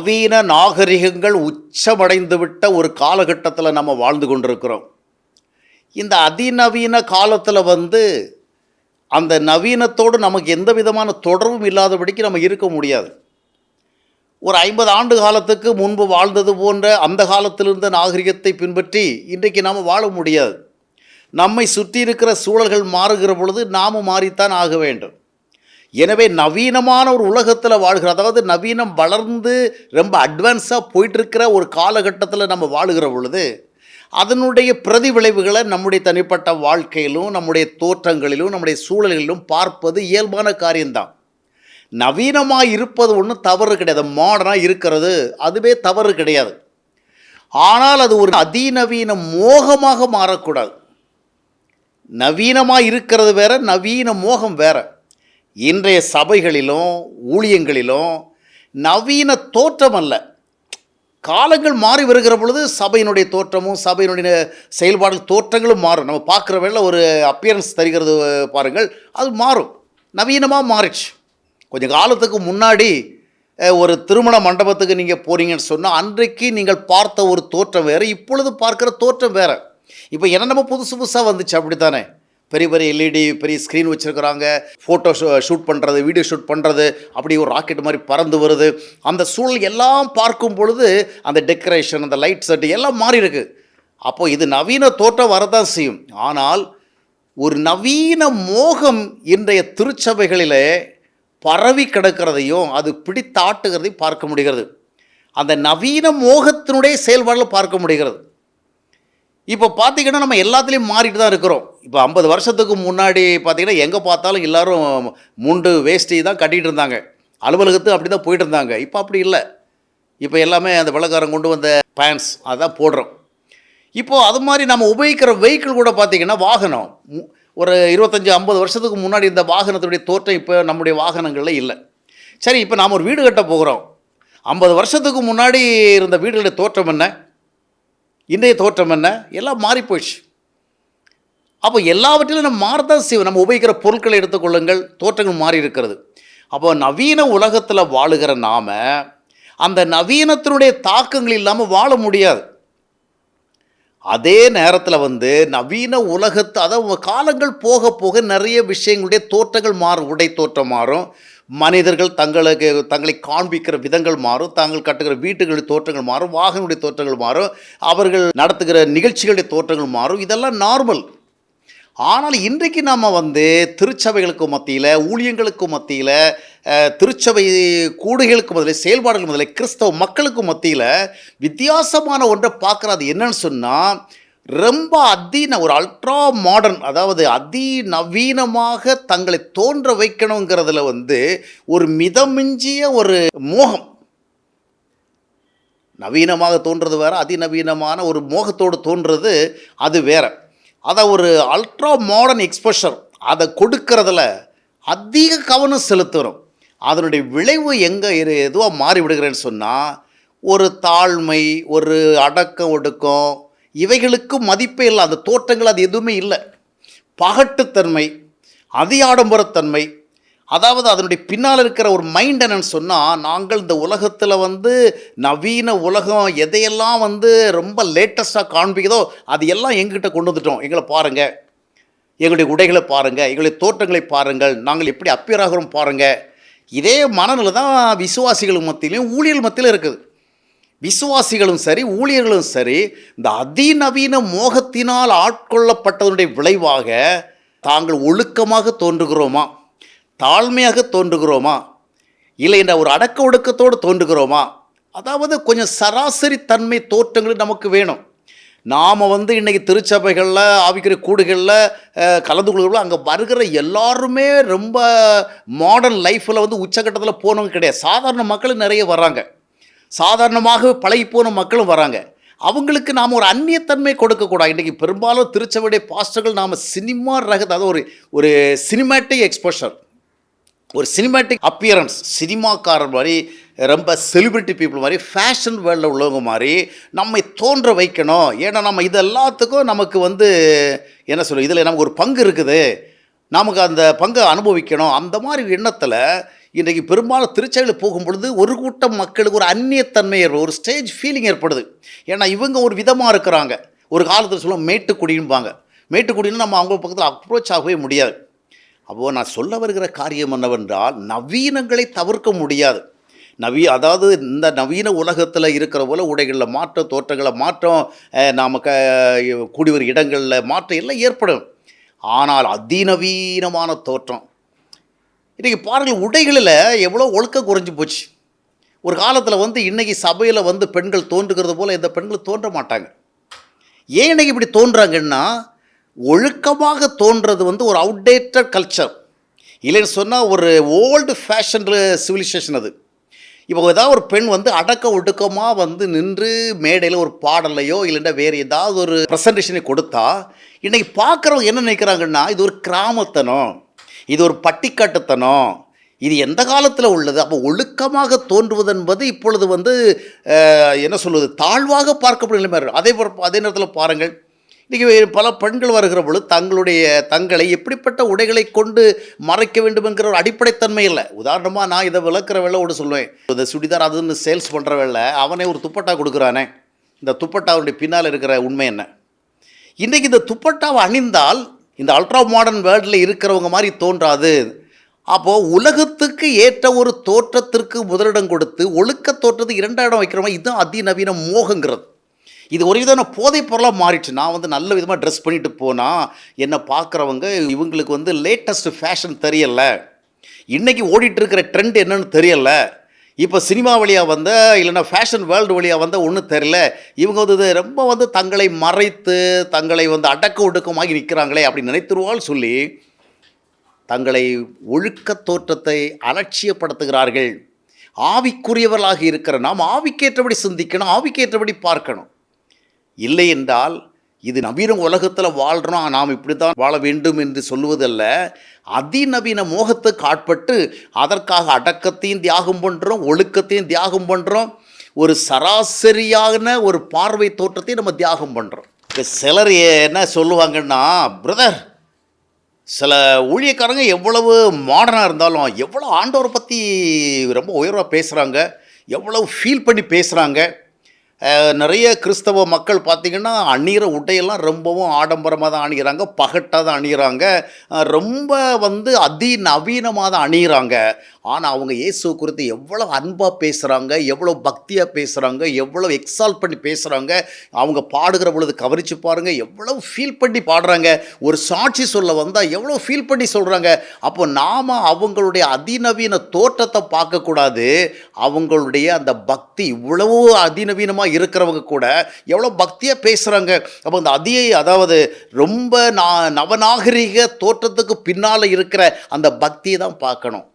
நவீன நாகரிகங்கள் உச்சமடைந்துவிட்ட ஒரு காலகட்டத்தில் நம்ம வாழ்ந்து கொண்டிருக்கிறோம். இந்த அதிநவீன காலத்தில் வந்து அந்த நவீனத்தோடு நமக்கு எந்த விதமான தொடர்பும் இல்லாதபடிக்கு நம்ம இருக்க முடியாது. ஒரு ஐம்பது ஆண்டு காலத்துக்கு முன்பு வாழ்ந்தது போன்ற அந்த காலத்திலிருந்த நாகரிகத்தை பின்பற்றி இன்றைக்கு நாம் வாழ முடியாது. நம்மை சுற்றி இருக்கிற சூழல்கள் மாறுகிற பொழுது நாமும் மாறித்தான் ஆக வேண்டும். எனவே நவீனமான ஒரு உலகத்தில் வாழ்கிற அதாவது நவீனம் வளர்ந்து ரொம்ப அட்வான்ஸாக போயிட்டுருக்கிற ஒரு காலகட்டத்தில் நம்ம வாழுகிற பொழுது அதனுடைய பிரதிவிளைவுகளை நம்முடைய தனிப்பட்ட வாழ்க்கையிலும் நம்முடைய தோற்றங்களிலும் நம்முடைய சூழல்களிலும் பார்ப்பது இயல்பான காரியம்தான். நவீனமாக இருப்பது ஒன்றும் தவறு கிடையாது. மாடர்னாக இருக்கிறது அதுவே தவறு கிடையாது. ஆனால் அது ஒரு அதிநவீன மோகமாக மாறக்கூடாது. நவீனமாக இருக்கிறது வேற நவீன மோகம் வேறு. இன்றைய சபைகளிலும் ஊழியங்களிலும் நவீன தோற்றம் அல்ல. காலங்கள் மாறி வருகிற பொழுது சபையினுடைய தோற்றமும் சபையினுடைய செயல்பாடுகள் தோற்றங்களும் மாறும். நம்ம பார்க்குற வேலை ஒரு அப்பியரன்ஸ் தருகிறது பாருங்கள். அது மாறும். நவீனமாக மாறிடுச்சு. கொஞ்சம் காலத்துக்கு முன்னாடி ஒரு திருமண மண்டபத்துக்கு நீங்கள் போகிறீங்கன்னு சொன்னால் அன்றைக்கு நீங்கள் பார்த்த ஒரு தோற்றம் வேறு இப்பொழுது பார்க்குற தோற்றம் வேறு. இப்போ என்னென்னமோ புதுசு புதுசாக வந்துச்சு அப்படி தானே பெரிய பெரிய எல்இடி பெரிய ஸ்க்ரீன் வச்சுருக்கிறாங்க. ஃபோட்டோ ஷூட் பண்ணுறது வீடியோ ஷூட் பண்ணுறது அப்படி ஒரு ராக்கெட் மாதிரி பறந்து வருது. அந்த சூழல் எல்லாம் பார்க்கும் பொழுது அந்த டெக்கரேஷன் அந்த லைட் செட்டு எல்லாம் மாறி இருக்கு. அப்போது இது நவீன தோற்றம் வரதான் செய்யும். ஆனால் ஒரு நவீன மோகம் இன்றைய திருச்சபைகளிலே பரவி கிடக்கிறதையும் அது பிடித்தாட்டுகிறதையும் பார்க்க முடிகிறது. அந்த நவீன மோகத்தினுடைய செயல்பாடில் பார்க்க முடிகிறது. இப்போ பார்த்தீங்கன்னா நம்ம எல்லாத்துலேயும் மாறிட்டு தான் இருக்கிறோம். இப்போ ஐம்பது வருஷத்துக்கு முன்னாடி பார்த்திங்கன்னா எங்கே பார்த்தாலும் எல்லாரும் முண்டு வேஷ்டி தான் கட்டிகிட்டு இருந்தாங்க. அலுவலகத்து அப்படி தான் போயிட்டு இருந்தாங்க. இப்போ அப்படி இல்லை. இப்போ எல்லாமே அந்த வெள்ளக்காரன் கொண்டு வந்த பேண்ட்ஸ் அதான் போடுறோம். இப்போது அது மாதிரி நம்ம உபயோகிக்கிற வெஹிக்கிள் கூட பார்த்தீங்கன்னா வாகனம். மு- ஒரு இருபத்தஞ்சி ஐம்பது வருஷத்துக்கு முன்னாடி இந்த வாகனத்துடைய தோற்றம் இப்போ நம்முடைய வாகனங்களில் இல்லை. சரி இப்போ நாம் ஒரு வீடு கட்ட போகிறோம். ஐம்பது வருஷத்துக்கு முன்னாடி இருந்த வீடுகளுடைய தோற்றம் என்ன? இன்றைய தோற்றம் என்ன? எல்லாம் மாறி போயிடுச்சு அப்போ எல்லாவற்றிலும் நம்ம மாறதான் செய்வோம். நம்ம உபயோகிக்கிற பொருட்களை எடுத்துக்கொள்ளுங்கள். தோற்றங்கள் மாறி இருக்கிறது அப்போ நவீன உலகத்தில் வாழுகிற நாம அந்த நவீனத்தினுடைய தாக்கங்கள் இல்லாமல் வாழ முடியாது. அதே நேரத்தில் வந்து நவீன உலகத்து அதாவது காலங்கள் போக போக நிறைய விஷயங்களுடைய தோற்றங்கள் மாறும். உடை தோற்றம் மாறும். மனிதர்கள் தங்களுக்கு தங்களை காண்பிக்கிற விதங்கள் மாறும். தாங்கள் கட்டுகிற வீட்டுகளுடைய தோற்றங்கள் மாறும். வாகனுடைய தோற்றங்கள் மாறும். அவர்கள் நடத்துகிற நிகழ்ச்சிகளுடைய தோற்றங்கள் மாறும். இதெல்லாம் நார்மல் ஆனால் இன்றைக்கு நாம் வந்து திருச்சபைகளுக்கு மத்தியில் ஊழியங்களுக்கு மத்தியில் திருச்சபை கூடுகளுக்கு முதலில் செயல்பாடுகள் முதலில் கிறிஸ்தவ மக்களுக்கு மத்தியில் வித்தியாசமான ஒன்றை பார்க்குறது என்னன்னு சொன்னால் ரொம்ப அதின ஒரு அல்ட்ரா மாடர்ன் அதாவது அதிநவீனமாக தங்களை தோன்ற வைக்கணுங்கிறதுல வந்து ஒரு மிதமிஞ்சிய ஒரு மோகம். நவீனமாக தோன்றது வேற அதிநவீனமான ஒரு மோகத்தோடு தோன்றது அது வேற. அதை ஒரு அல்ட்ரா மாடர்ன் எக்ஸ்போஷர் அதை கொடுக்கறதுல அதிக கவனம் செலுத்துகிறோம். அதனுடைய விளைவு எங்கே இரு எதுவாக மாறி விடுகிறேன்னு சொன்னால் ஒரு தாழ்மை ஒரு அடக்கம் ஒடுக்கம் இவைகளுக்கு மதிப்பே இல்லை. அந்த தோற்றங்கள் அது எதுவுமே இல்லை. பகட்டுத்தன்மை அதி ஆடம்பரத்தன்மை அதாவது அதனுடைய பின்னால் இருக்கிற ஒரு மைண்ட் என்னன்னு சொன்னால் நாங்கள் இந்த உலகத்தில் வந்து நவீன உலகம் எதையெல்லாம் வந்து ரொம்ப லேட்டஸ்ட்டாக காண்பிக்குதோ அது எல்லாம் எங்கிட்ட கொண்டு வந்துட்டோம். எங்களை பாருங்கள் எங்களுடைய உடைகளை பாருங்கள் எங்களுடைய தோட்டங்களை பாருங்கள் நாங்கள் எப்படி அப்பியராகிறோம் பாருங்கள் இதே மனநிலை தான் விசுவாசிகள் மத்தியிலையும் ஊழியர்கள் மத்தியிலும் இருக்குது. விசுவாசிகளும் சரி ஊழியர்களும் சரி இந்த அதிநவீன மோகத்தினால் ஆட்கொள்ளப்பட்டதனுடைய விளைவாக தாங்கள் ஒழுக்கமாக தோன்றுகிறோமா? தாழ்மையாக தோன்றுகிறோமா? இல்லை என்ற ஒரு அடக்க ஒடுக்கத்தோடு தோன்றுகிறோமா? அதாவது கொஞ்சம் சராசரி தன்மை தோற்றங்கள் நமக்கு வேணும். நாம் வந்து இன்றைக்கி திருச்சபைகளில் ஆவிக்கிற கூடுகளில் கலந்து கொள்கிறோம் அங்கே வருகிற எல்லாருமே ரொம்ப மாடர்ன் லைஃப்பில் வந்து உச்சக்கட்டத்தில் போனவங்க கிடையாது. சாதாரண மக்கள் நிறைய வராங்க சாதாரணமாக பழகி போன மக்களும் வராங்க அவங்களுக்கு நாம் ஒரு அந்நியத்தன்மை கொடுக்கக்கூடாது. இன்றைக்கி பெரும்பாலும் திருச்சபையுடைய பாஸ்டர்கள் நாம் சினிமா ரகத்தை அதாவது ஒரு ஒரு சினிமேட்டிக் எக்ஸ்போஷர் ஒரு சினிமேட்டிக் அப்பியரன்ஸ் சினிமாக்காரர் மாதிரி ரொம்ப செலிபிரிட்டி பீப்புள் மாதிரி ஃபேஷன் வேர்ல்டில் உள்ளவங்க மாதிரி நம்மை தோன்ற வைக்கணும். ஏன்னா நம்ம இது எல்லாத்துக்கும் நமக்கு வந்து என்ன சொல்ல இதில் நமக்கு ஒரு பங்கு இருக்குது. நமக்கு அந்த பங்கை அனுபவிக்கணும். அந்த மாதிரி எண்ணத்தில் இன்றைக்கி பெரும்பாலும் திருச்சபையில் போகும் பொழுது ஒரு கூட்டம் மக்களுக்கு ஒரு அந்நியத்தன்மை ஏற்படும் ஒரு ஸ்டேஜ் ஃபீலிங் ஏற்படுது. ஏன்னா இவங்க ஒரு விதமாக இருக்கிறாங்க. ஒரு காலத்தில் சொல்லுவோம் மேட்டுக்குடின்பாங்க. மேட்டுக்குடின்னு நம்ம அவங்க பக்கத்தில் அப்ரோச் ஆகவே முடியாது. அப்போது நான் சொல்ல வருகிற காரியம் என்னவென்றால் நவீனங்களை தவிர்க்க முடியாது. நவீ அதாவது இந்த நவீன உலகத்தில் இருக்கிற போல உடைகளில் மாற்றம் தோற்றங்களை மாற்றம் நாம் க கூடி வரும் இடங்களில் மாற்றம் எல்லாம் ஏற்படும். ஆனால் அதிநவீனமான தோற்றம். இன்றைக்கி பாருங்கள் உடைகளில் எவ்வளோ ஒழுக்கம் குறைஞ்சி போச்சு. ஒரு காலத்தில் வந்து இன்றைக்கி சபையில் வந்து பெண்கள் தோன்றுகிறது போல் இந்த பெண்கள் தோன்ற மாட்டாங்க. ஏன் இன்றைக்கி இப்படி தோன்றாங்கன்னா ஒழுக்கமாக தோன்றது வந்து ஒரு அவுடேட்டட் கல்ச்சர் இல்லைன்னு சொன்னால் ஒரு ஓல்டு ஃபேஷன் சிவிலைசேஷன் அது. இப்போ ஏதாவது ஒரு பெண் வந்து அடக்க ஒடுக்கமாக வந்து நின்று மேடையில் ஒரு பாடலையோ இல்லைன்னா வேறு ஏதாவது ஒரு ப்ரெசன்டேஷனை கொடுத்தா இன்றைக்கி பார்க்குறவங்க என்ன நினைக்கிறாங்கன்னா இது ஒரு கிராமத்தனம் இது ஒரு பட்டிக்காட்டுத்தனம் இது எந்த காலத்தில் உள்ளது? அப்போ ஒழுக்கமாக தோன்றுவது என்பது இப்பொழுது வந்து என்ன சொல்வது? தாழ்வாக பார்க்கப்படும் நிலைமை அதே போல் அதே நேரத்தில் பாருங்கள். இன்றைக்கி பல பெண்கள் வருகிற பொழுது தங்களுடைய தங்களை எப்படிப்பட்ட உடைகளை கொண்டு மறைக்க வேண்டும் என்கிற ஒரு அடிப்படைத்தன்மை இல்லை. உதாரணமாக நான் இதை விளக்குற வேலை ஒன்று சொல்லுவேன் இந்த சுடிதார் அதுன்னு சேல்ஸ் பண்ணுற வேலை அவனே ஒரு துப்பட்டா கொடுக்குறானே. இந்த துப்பட்டாவுடைய பின்னால் இருக்கிற உண்மை என்ன? இன்றைக்கி இந்த துப்பட்டாவை அணிந்தால் இந்த அல்ட்ரா மாடர்ன் வேர்ல்டில் இருக்கிறவங்க மாதிரி தோன்றாது. அப்போது உலகத்துக்கு ஏற்ற ஒரு தோற்றத்திற்கு முதலிடம் கொடுத்து ஒழுக்க தோற்றத்துக்கு இரண்டாம் இடம் இதுதான் அதிநவீன மோகங்கிறது. இது ஒரு விதமான போதைப் பொருளாக மாறிடுச்சு. நான் வந்து நல்ல விதமாக ட்ரெஸ் பண்ணிட்டு போனால் என்னை பார்க்குறவங்க இவங்களுக்கு வந்து லேட்டஸ்ட் ஃபேஷன் தெரியல. இன்றைக்கி ஓடிட்டுருக்கிற ட்ரெண்ட் என்னன்னு தெரியல. இப்போ சினிமா வழியாக வந்த இல்லைன்னா ஃபேஷன் வேர்ல்டு வழியாக வந்த ஒன்றும் தெரியல. இவங்க வந்து இது ரொம்ப வந்து தங்களை மறைத்து தங்களை வந்து அடக்க ஒடுக்கமாகி நிற்கிறாங்களே அப்படி நினைத்துருவாள் சொல்லி தங்களை ஒழுக்க தோற்றத்தை அலட்சியப்படுத்துகிறார்கள். ஆவிக்குரியவர்களாக இருக்கிற நாம் ஆவிக்கேற்றபடி சிந்திக்கணும் ஆவிக்கேற்றபடி பார்க்கணும். இல்லை என்றால் இது நவீன உலகத்தில் வாழ்கிறோம் நாம் இப்படி தான் வாழ வேண்டும் என்று சொல்லுவதல்ல. அதிநவீன மோகத்துக்கு ஆட்பட்டு அதற்காக அடக்கத்தையும் தியாகம் பண்ணுறோம் ஒழுக்கத்தையும் தியாகம் பண்ணுறோம் ஒரு சராசரியான ஒரு பார்வை தோற்றத்தையும் நம்ம தியாகம் பண்ணுறோம் இப்போ சிலர் என்ன சொல்லுவாங்கன்னா பிரதர் சில ஊழியக்காரங்க எவ்வளவு மாடர்னாக இருந்தாலும் எவ்வளோ ஆண்டவரை பற்றி ரொம்ப உயர்வாக பேசுகிறாங்க எவ்வளவு ஃபீல் பண்ணி பேசுகிறாங்க நிறைய கிறிஸ்தவ மக்கள் பார்த்திங்கன்னா அணிகிற உடையெல்லாம் ரொம்பவும் ஆடம்பரமாக தான் அணிகிறாங்க பகட்டாக தான் அணிகிறாங்க ரொம்ப வந்து அதி நவீனமாக தான் அணிகிறாங்க ஆனால் அவங்க இயேசு குறித்து எவ்வளோ அன்பாக பேசுகிறாங்க எவ்வளோ பக்தியாக பேசுகிறாங்க எவ்வளோ எக்ஸால் பண்ணி பேசுகிறாங்க அவங்க பாடுகிற பொழுது கவனித்து பாருங்கள் எவ்வளோ ஃபீல் பண்ணி பாடுறாங்க. ஒரு சாட்சி சொல்ல வந்தால் எவ்வளோ ஃபீல் பண்ணி சொல்கிறாங்க அப்போ நாம் அவங்களுடைய அதிநவீன தோற்றத்தை பார்க்கக்கூடாது. அவங்களுடைய அந்த பக்தி இவ்வளவு அதிநவீனமாக இருக்கிறவங்க கூட எவ்வளோ பக்தியாக பேசுகிறாங்க அப்போ அந்த அதியை அதாவது ரொம்ப நா நவநாகரிக தோற்றத்துக்கு பின்னால் இருக்கிற அந்த பக்தியை தான் பார்க்கணும்.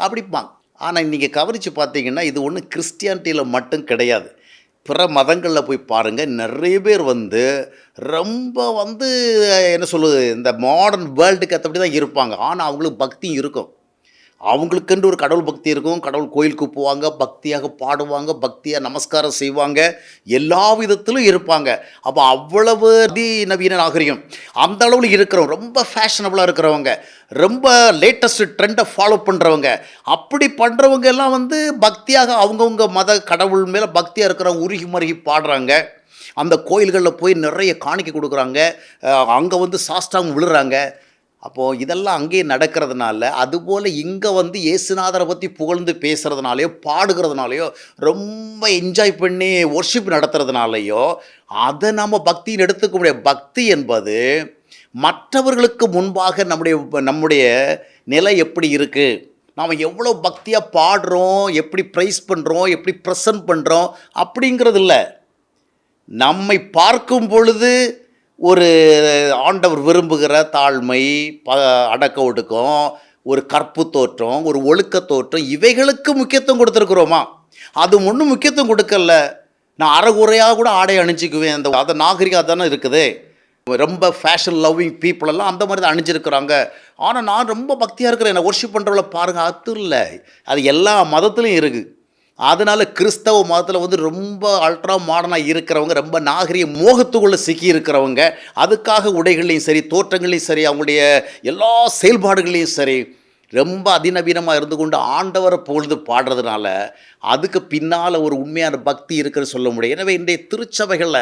அப்படிப்பாங்க ஆனால் நீங்கள் கவனித்து பார்த்தீங்கன்னா இது ஒன்றும் கிறிஸ்டியானிட்டியில் மட்டும் கிடையாது. பிற மதங்களில் போய் பாருங்கள் நிறைய பேர் வந்து ரொம்ப வந்து என்ன சொல்லுது இந்த மாடர்ன் வேர்ல்டுக்கு ஏற்றபடி தான் இருப்பாங்க. ஆனால் அவங்களுக்கு பக்தியும் இருக்கும். அவங்களுக்கென்று ஒரு கடவுள் பக்தி இருக்கும். கடவுள் கோயிலுக்கு போவாங்க பக்தியாக பாடுவாங்க பக்தியாக நமஸ்காரம் செய்வாங்க. எல்லா விதத்திலும் இருப்பாங்க. அப்போ அவ்வளவு அதி நவீன நாகரிகம். அந்த அளவில் இருக்கிறவங்க ரொம்ப ஃபேஷனபுளாக இருக்கிறவங்க ரொம்ப லேட்டஸ்ட் ட்ரெண்டை ஃபாலோ பண்ணுறவங்க அப்படி பண்ணுறவங்க எல்லாம் வந்து பக்தியாக அவங்கவுங்க மத கடவுள் மேலே பக்தியாக இருக்கிறவங்க உருகி மருகி பாடுறாங்க. அந்த கோயில்களில் போய் நிறைய காணிக்க கொடுக்குறாங்க. அங்கே வந்து சாஸ்டாங்க விழுறாங்க. அப்போது இதெல்லாம் அங்கேயே நடக்கிறதுனால அதுபோல் இங்கே வந்து இயேசுநாதரை பற்றி புகழ்ந்து பேசுகிறதுனாலையோ பாடுகிறதுனாலையோ ரொம்ப என்ஜாய் பண்ணி ஒர்ஷிப் நடத்துறதுனாலையோ அதை நம்ம பக்தின்னு எடுத்துக்க முடியாது. பக்தி என்பது மற்றவர்களுக்கு முன்பாக நம்முடைய நம்முடைய நிலை எப்படி இருக்குது நாம் எவ்வளோ பக்தியாக பாடுறோம் எப்படி ப்ரைஸ் பண்ணுறோம் எப்படி ப்ரெசன்ட் பண்ணுறோம் அப்படிங்கிறது இல்லை. நம்மை பார்க்கும் பொழுது ஒரு ஆண்டவர் விரும்புகிற தாழ்மை ப அடக்க ஒடுக்கம் ஒரு கற்பு தோற்றம் ஒரு ஒழுக்க தோற்றம் இவைகளுக்கு முக்கியத்துவம் கொடுத்துருக்குறோமா? அது ஒன்றும் முக்கியத்துவம் கொடுக்கல. நான் அறகுறையாக கூட ஆடை அணிஞ்சிக்குவேன். அந்த அதை நாகரிகம் தானே இருக்குது. ரொம்ப ஃபேஷன் லவ்விங் பீப்புள் எல்லாம் அந்த மாதிரி தான் அணிஞ்சிருக்கிறாங்க. ஆனால் நான் ரொம்ப பக்தியாக இருக்கிறேன். என்னை ஒர்ஷிப் பண்ணுறவளை பாருங்கள் அது இல்லை. அது எல்லா மதத்துலேயும் இருக்குது அதனால் கிறிஸ்தவ மதத்தில் வந்து ரொம்ப அல்ட்ரா மாடர்னாக இருக்கிறவங்க ரொம்ப நாகரிக மோகத்துக்குள்ளே சிக்கி இருக்கிறவங்க அதுக்காக உடைகள்லையும் சரி தோற்றங்களையும் சரி அவங்களுடைய எல்லா செயல்பாடுகளையும் சரி ரொம்ப அதிநவீனமாக இருந்து கொண்டு ஆண்டவரை பொழுது பாடுறதுனால அதுக்கு பின்னால் ஒரு உண்மையான பக்தி இருக்குன்னு சொல்ல முடியும். எனவே இன்றைய திருச்சபைகளில்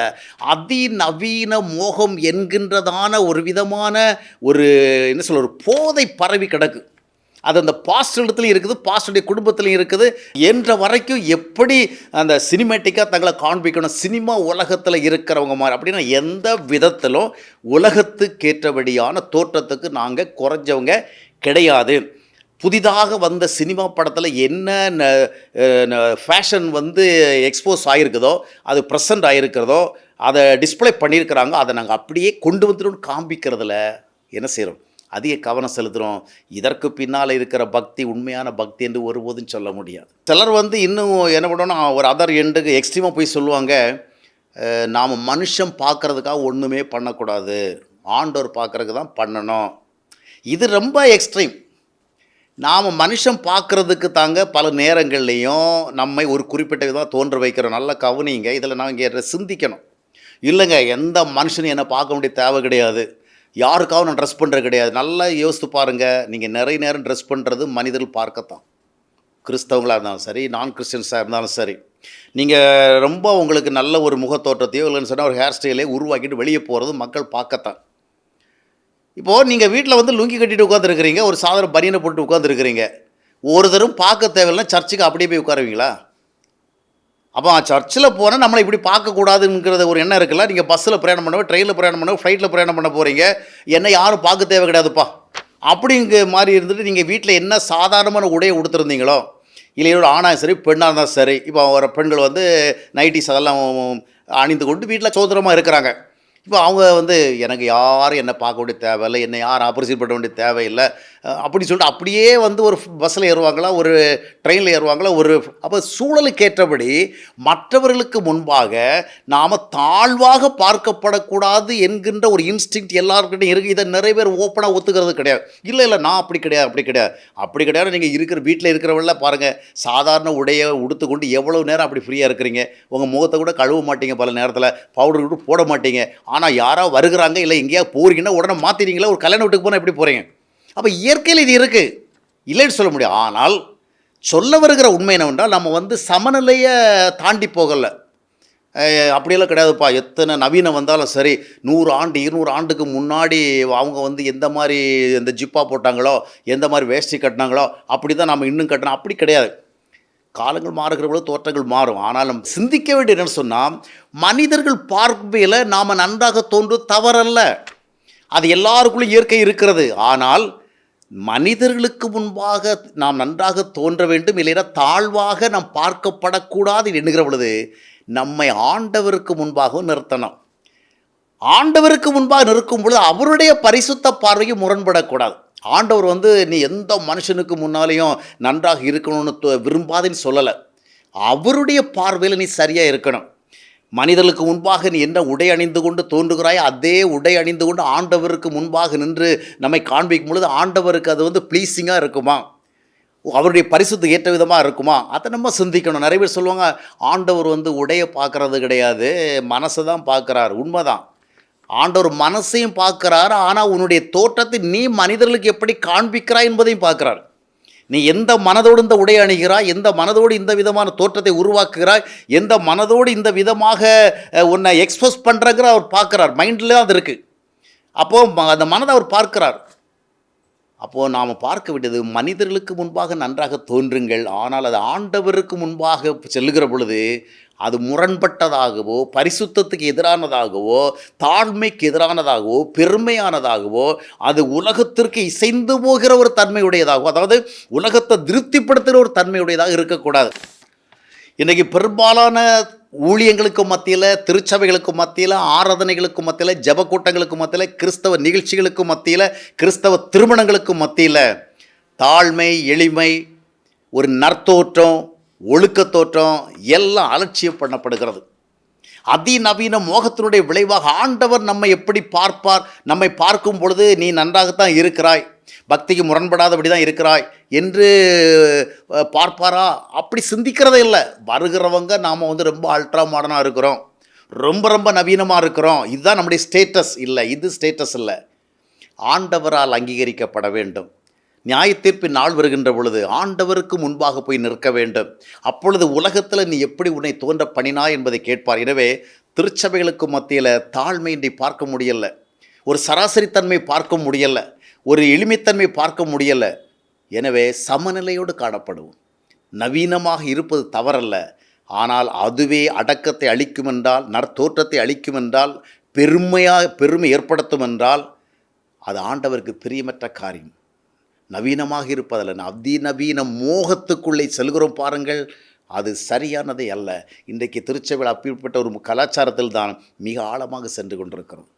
அதிநவீன மோகம் என்கின்றதான ஒரு விதமான ஒரு என்ன சொல்ல ஒரு போதை பரவி கிடக்கு. அது அந்த பாஸ்ட் இடத்துலையும் இருக்குது பாஸ்டுடைய குடும்பத்துலையும் இருக்குது. என்ற வரைக்கும் எப்படி அந்த சினிமேட்டிக்காக தங்களை காண்பிக்கணும் சினிமா உலகத்தில் இருக்கிறவங்க மாதிரி. அப்படின்னா எந்த விதத்திலும் உலகத்துக்கேற்றபடியான தோற்றத்துக்கு நாங்கள் குறைஞ்சவங்க கிடையாது. புதிதாக வந்த சினிமா படத்தில் என்ன ஃபேஷன் வந்து எக்ஸ்போஸ் ஆகிருக்குதோ அது ப்ரெசண்ட் ஆகிருக்கிறதோ அதை டிஸ்ப்ளே பண்ணியிருக்கிறாங்க அதை நாங்கள் அப்படியே கொண்டு வந்துடும் காண்பிக்கிறதுல என்ன செய்கிறோம் அதிக கவனம் செலுத்துகிறோம் இதற்கு பின்னால் இருக்கிற பக்தி உண்மையான பக்தி என்று ஒருபோதும் சொல்ல முடியாது. சிலர் வந்து இன்னும் என்ன பண்ணோன்னா ஒரு அதர் எண்டுக்கு எக்ஸ்ட்ரீமாக போய் சொல்லுவாங்க நாம் மனுஷன் பார்க்குறதுக்காக ஒன்றுமே பண்ணக்கூடாது. ஆண்டோர் பார்க்குறதுக்கு தான் பண்ணணும். இது ரொம்ப எக்ஸ்ட்ரீம் நாம் மனுஷன் பார்க்குறதுக்கு தாங்க பல நேரங்கள்லேயும் நம்மை ஒரு குறிப்பிட்ட விதம் தோன்ற வைக்கிறோம். நல்லா கவனிங்க. இதில் நான் இங்கே சிந்திக்கணும். இல்லைங்க எந்த மனுஷனும் என்னை பார்க்க வேண்டிய தேவை கிடையாது. யாருக்காகவும் நான் ட்ரெஸ் பண்ணுறது கிடையாது. நல்லா யோசித்து பாருங்கள் நீங்கள் நிறைய நேரம் ட்ரெஸ் பண்ணுறது மனிதர்கள் பார்க்கத்தான். கிறிஸ்தவங்களாக இருந்தாலும் சரி நான் கிறிஸ்டின்ஸாக இருந்தாலும் சரி. நீங்கள் ரொம்ப உங்களுக்கு நல்ல ஒரு முகத்தோற்றத்தையோ இல்லைன்னு சொன்னால் ஒரு ஹேர் ஸ்டைலே உருவாக்கிட்டு வெளியே போகிறது மக்கள் பார்க்கத்தான். இப்போது நீங்கள் வீட்டில் வந்து லுங்கி கட்டிட்டு உட்காந்துருக்கிறீங்க ஒரு சாதாரண பனியனை போட்டு உட்காந்துருக்கிறீங்க ஒருத்தரும் பார்க்க தேவையில்லைன்னா சர்ச்சுக்கு அப்படியே போய் உட்காருவீங்களா? அப்போ சர்ச்சில் போனால் நம்மளை இப்படி பார்க்கக்கூடாதுங்கிறத ஒரு எண்ணம் இருக்குல்ல? நீங்கள் பஸ்ஸில் பிரயாணம் பண்ணவோ ட்ரெயினில் பிரயாணம் பண்ணவோ ஃப்ளைட்டில் பிரயாணம் பண்ண போகிறீங்க என்ன யாரும் பார்க்க தேவை கிடையாதுப்பா அப்படிங்கிற மாதிரி இருந்துட்டு நீங்கள் வீட்டில் என்ன சாதாரணமான உடையை உடுத்துருந்தீங்களோ? இல்லை ஒரு ஆணாக சரி பெண்ணாக இருந்தால் சரி இப்போ வர பெண்கள் வந்து நைட்டிஸ் அதெல்லாம் அணிந்து கொண்டு வீட்டில் சுதந்திரமாக இருக்கிறாங்க. இப்போ அவங்க வந்து எனக்கு யாரும் என்னை பார்க்க வேண்டிய தேவையில்லை என்னை யாரும் அப்ரிசியேட் பண்ண வேண்டிய தேவையில்லை. அப்படி சொல்லிட்டு அப்படியே வந்து ஒரு பஸ்ஸில் ஏறுவாங்களா ஒரு ட்ரெயினில் ஏறுவாங்களா ஒரு அப்போ சூழலுக்கு ஏற்றபடி மற்றவர்களுக்கு முன்பாக நாம் தாழ்வாக பார்க்கப்படக்கூடாது என்கின்ற ஒரு இன்ஸ்டிங்க்ட் எல்லாருக்கிட்டையும் இருக்குது இதை நிறைய பேர் ஓப்பனாக ஒத்துக்கிறது கிடையாது. இல்லை இல்லை நான் அப்படி கிடையாது அப்படி கிடையாது. அப்படி கிடையாது நீங்கள் இருக்கிற வீட்டில் இருக்கிறவங்கள பாருங்கள் சாதாரண உடையை உடுத்துக்கொண்டு எவ்வளோ நேரம் அப்படி ஃப்ரீயாக இருக்கிறீங்க? உங்கள் முகத்தை கூட கழுவ மாட்டீங்க பல நேரத்தில். பவுடர் கூட போட மாட்டீங்க. ஆனால் யாரோ வருகிறாங்க இல்லை எங்கேயா போகிறீங்கன்னா உடனே மாற்றிட்டீங்களா ஒரு கல்யாண வீட்டுக்கு போனால் எப்படி போகிறீங்க அப்போ இயற்கையில் இது இருக்குது இல்லைன்னு சொல்ல முடியும் ஆனால் சொல்ல வருகிற உண்மை என்னவென்றால் நம்ம வந்து சமநிலையை தாண்டி போகலை. அப்படியெல்லாம் கிடையாதுப்பா. எத்தனை நவீனம் வந்தாலும் சரி நூறு ஆண்டு இருநூறு ஆண்டுக்கு முன்னாடி அவங்க வந்து எந்த மாதிரி இந்த ஜிப்பா போட்டாங்களோ எந்த மாதிரி வேஷ்டி கட்டினாங்களோ அப்படி தான் நம்ம இன்னும் கட்டணும் அப்படி கிடையாது. காலங்கள் மாறுகிற பொழுது தோற்றங்கள் மாறும். ஆனாலும் சிந்திக்க வேண்டிய என்னன்னு சொன்னால் மனிதர்கள் பார்வையில் நாம் நன்றாக தோன்று தவறல்ல. அது எல்லாருக்குள்ளும் இயற்கை இருக்கிறது. ஆனால் மனிதர்களுக்கு முன்பாக நாம் நன்றாக தோன்ற வேண்டும். இல்லைன்னா தாழ்வாக நாம் பார்க்கப்படக்கூடாது எண்ணுகிற பொழுது நம்மை ஆண்டவருக்கு முன்பாகவும் நிறுத்தணும். ஆண்டவருக்கு முன்பாக நிற்கும் பொழுது அவருடைய பரிசுத்த பார்வையும் முரண்படக்கூடாது. ஆண்டவர் வந்து நீ எந்த மனுஷனுக்கு முன்னாலேயும் நன்றாக இருக்கணும்னு விரும்பாதுன்னு விரும்பாதேன்னு சொல்லலை. அவருடைய பார்வையில் நீ சரியாக இருக்கணும். மனிதர்களுக்கு முன்பாக நீ என்ன உடை அணிந்து கொண்டு தோன்றுகிறாய் அதே உடை அணிந்து கொண்டு ஆண்டவருக்கு முன்பாக நின்று நம்மை காண்பிக்கும் பொழுது ஆண்டவருக்கு அது வந்து ப்ளீஸிங்காக இருக்குமா? அவருடைய பரிசுத்து ஏற்ற விதமாக இருக்குமா? அதை நம்ம சிந்திக்கணும். நிறைய பேர் சொல்லுவாங்க ஆண்டவர் வந்து உடையை பார்க்கறது கிடையாது மனசை தான் பார்க்குறாரு. உண்மைதான். ஆண்டவர் மனசையும் பார்க்குறாரு ஆனால் உன்னுடைய தோற்றத்தை நீ மனிதர்களுக்கு எப்படி காண்பிக்கிறாய் என்பதையும் பார்க்குறாரு. நீ எந்த மனதோடு இந்த உடை அணிகிறாய் எந்த மனதோடு இந்த விதமான தோற்றத்தை உருவாக்குகிறாய் எந்த மனதோடு இந்த விதமாக உன்னை எக்ஸ்போஸ் பண்ணுறங்கிற அவர் பார்க்குறார். மைண்டில் தான் அது இருக்குது அப்போது அந்த மனதை அவர் பார்க்கிறார். அப்போது நாம் பார்க்க வேண்டியது மனிதர்களுக்கு முன்பாக நன்றாக தோன்றுங்கள் ஆனால் அது ஆண்டவருக்கு முன்பாக செல்லுகிற பொழுது அது முரண்பட்டதாகவோ பரிசுத்தத்துக்கு எதிரானதாகவோ தாழ்மைக்கு எதிரானதாகவோ பெருமையானதாகவோ அது உலகத்திற்கு இசைந்து போகிற ஒரு தன்மையுடையதாகவோ அதாவது உலகத்தை திருப்திப்படுத்துகிற ஒரு தன்மையுடையதாக இருக்கக்கூடாது. இன்றைக்கி பெரும்பாலான ஊழியங்களுக்கு மத்தியில் திருச்சபைகளுக்கு மத்தியில் ஆராதனைகளுக்கு மத்தியில் ஜெபக்கூட்டங்களுக்கு மத்தியில் கிறிஸ்தவ நிகழ்ச்சிகளுக்கு மத்தியில் கிறிஸ்தவ திருமணங்களுக்கு மத்தியில் தாழ்மை எளிமை ஒரு நற்தோற்றம் ஒழுக்கத்தோற்றம் எல்லாம் அலட்சியம் பண்ணப்படுகிறது. அதிநவீன மோகத்தினுடைய விளைவாக ஆண்டவர் நம்மை எப்படி பார்ப்பார்? நம்மை பார்க்கும் பொழுது நீ நன்றாகத்தான் இருக்கிறாய். பக்திக்கு முரண்படாதபடி தான் இருக்கிறாய் என்று பார்ப்பாரா? அப்படி சிந்திக்கிறதே இல்லை. வருகிறவங்க நாம் வந்து ரொம்ப அல்ட்ரா மாடர்னாக இருக்கிறோம். ரொம்ப ரொம்ப நவீனமாக இருக்கிறோம். இதுதான் நம்முடைய ஸ்டேட்டஸ் இல்லை இது ஸ்டேட்டஸ் இல்லை. ஆண்டவரால் அங்கீகரிக்கப்பட வேண்டும். நியாயத்தீர்ப்பின் நாள் வருகின்ற பொழுது ஆண்டவருக்கு முன்பாக போய் நிற்க வேண்டும். அப்பொழுது உலகத்தில் நீ எப்படி உன்னை தோன்ற பணினாய் என்பதை கேட்பார். எனவே திருச்சபைகளுக்கு மத்தியில் தாழ்மையின்றி பார்க்க முடியல. ஒரு சராசரித்தன்மை பார்க்க முடியல. ஒரு எளிமைத்தன்மை பார்க்க முடியலை. எனவே சமநிலையோடு காணப்படுவோம். நவீனமாக இருப்பது தவறல்ல. ஆனால் அதுவே அடக்கத்தை அளிக்கும் என்றால் நற்தோற்றத்தை அளிக்கும் என்றால் பெருமையாக பெருமை ஏற்படுத்தும் என்றால் அது ஆண்டவருக்கு பிரியமற்ற காரியம். நவீனமாக இருப்பதல்ல. அதிநவீன மோகத்துக்குள்ளே செல்கிறோம் பாருங்கள். அது சரியானதே அல்ல. இன்றைக்கு திருச்சபையில் அப்படிப்பட்ட ஒரு கலாச்சாரத்தில் தான் மிக ஆழமாக சென்று கொண்டிருக்கிறோம்.